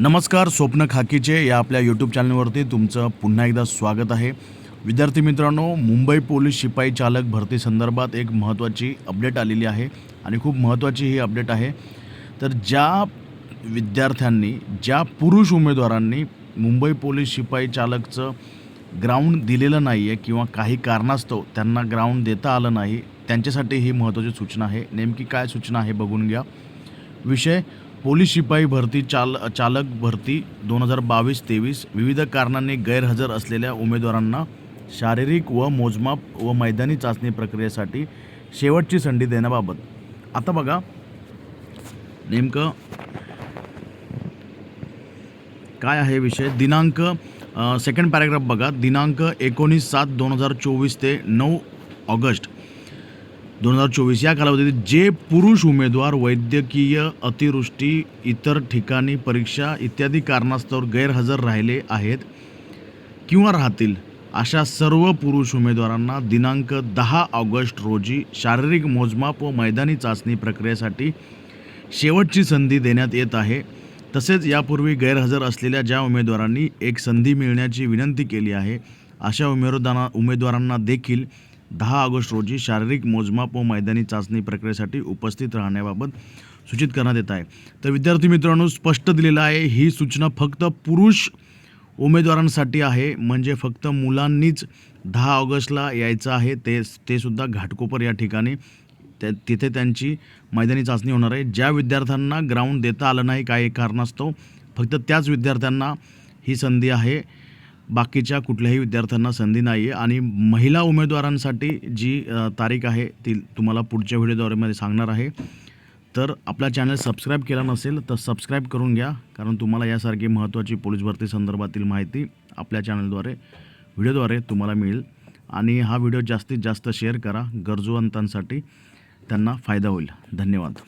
नमस्कार स्वप्न खाकीचे या आपल्या यूट्यूब चॅनलवरती तुमचं पुन्हा एकदा स्वागत आहे. विद्यार्थी मित्रांनो मुंबई पोलीस शिपाई चालक भरती संदर्भात एक महत्त्वाची अपडेट आलेली आहे आणि खूप महत्त्वाची ही अपडेट आहे. तर ज्या विद्यार्थ्यांनी ज्या पुरुष उमेदवारांनी मुंबई पोलीस शिपाई चालकचं ग्राउंड दिलेलं नाही आहे किंवा काही कारणास्तव त्यांना ग्राउंड देता आलं नाही त्यांच्यासाठी ही महत्त्वाची सूचना आहे. नेमकी काय सूचना आहे बघून घ्या. विषय पोलीस शिपाई भरती चाल चालक भरती दोन हजार बावीस तेवीस विविध कारणांनी गैरहजर असलेल्या उमेदवारांना शारीरिक व मोजमाप व मैदानी चाचणी प्रक्रियेसाठी शेवटची संधी देण्याबाबत. आता बघा नेमकं काय आहे विषय? दिनांक सेकंड पॅरेग्राफ बघा. दिनांक एकोणीस सात दोन हजार चोवीस ते नऊ ऑगस्ट. दोन हजार चोवीस या कालावधीत जे पुरुष उमेदवार वैद्यकीय अतिवृष्टी इतर ठिकाणी परीक्षा इत्यादी कारणास्तव गैरहजर राहिले आहेत किंवा राहतील अशा सर्व पुरुष उमेदवारांना दिनांक दहा ऑगस्ट रोजी शारीरिक मोजमाप व मैदानी चाचणी प्रक्रियेसाठी शेवटची संधी देण्यात येत आहे. तसेच यापूर्वी गैरहजर असलेल्या ज्या उमेदवारांनी एक संधी मिळण्याची विनंती केली आहे अशा उमेदवारांना उमेदवारांना देखील दहा ऑगस्ट रोजी शारीरिक मोजमाप व मैदानी चाचणी प्रक्रियेसाठी उपस्थित राहण्याबाबत सूचित करण्यात येत आहे. तर विद्यार्थी मित्रांनो स्पष्ट दिलेलं आहे ही सूचना फक्त पुरुष उमेदवारांसाठी आहे. म्हणजे फक्त मुलांनीच दहा ऑगस्टला यायचं आहे. ते ते सुद्धा घाटकोपर या ठिकाणी. त्या तिथे त्यांची मैदानी चाचणी होणार आहे. ज्या विद्यार्थ्यांना ग्राउंड देता आलं नाही काही कारणास्तव फक्त त्याच विद्यार्थ्यांना ही संधी आहे. बाकीच्या कुठल्याही विद्यार्थ्यांना संधी नाही आहे आणि महिला उमेदवारांसाठी जी तारीख आहे ती तुम्हाला पुढच्या व्हिडिओद्वारेमध्ये सांगणार आहे. तर आपला चॅनल सबस्क्राईब केला नसेल तर सबस्क्राईब करून घ्या. कारण तुम्हाला यासारखी महत्त्वाची पोलीस भरती संदर्भातील माहिती आपल्या चॅनलद्वारे व्हिडिओद्वारे तुम्हाला मिळेल. आणि हा व्हिडिओ जास्तीत जास्त शेअर करा. गरजूवंतांसाठी त्यांना फायदा होईल. धन्यवाद.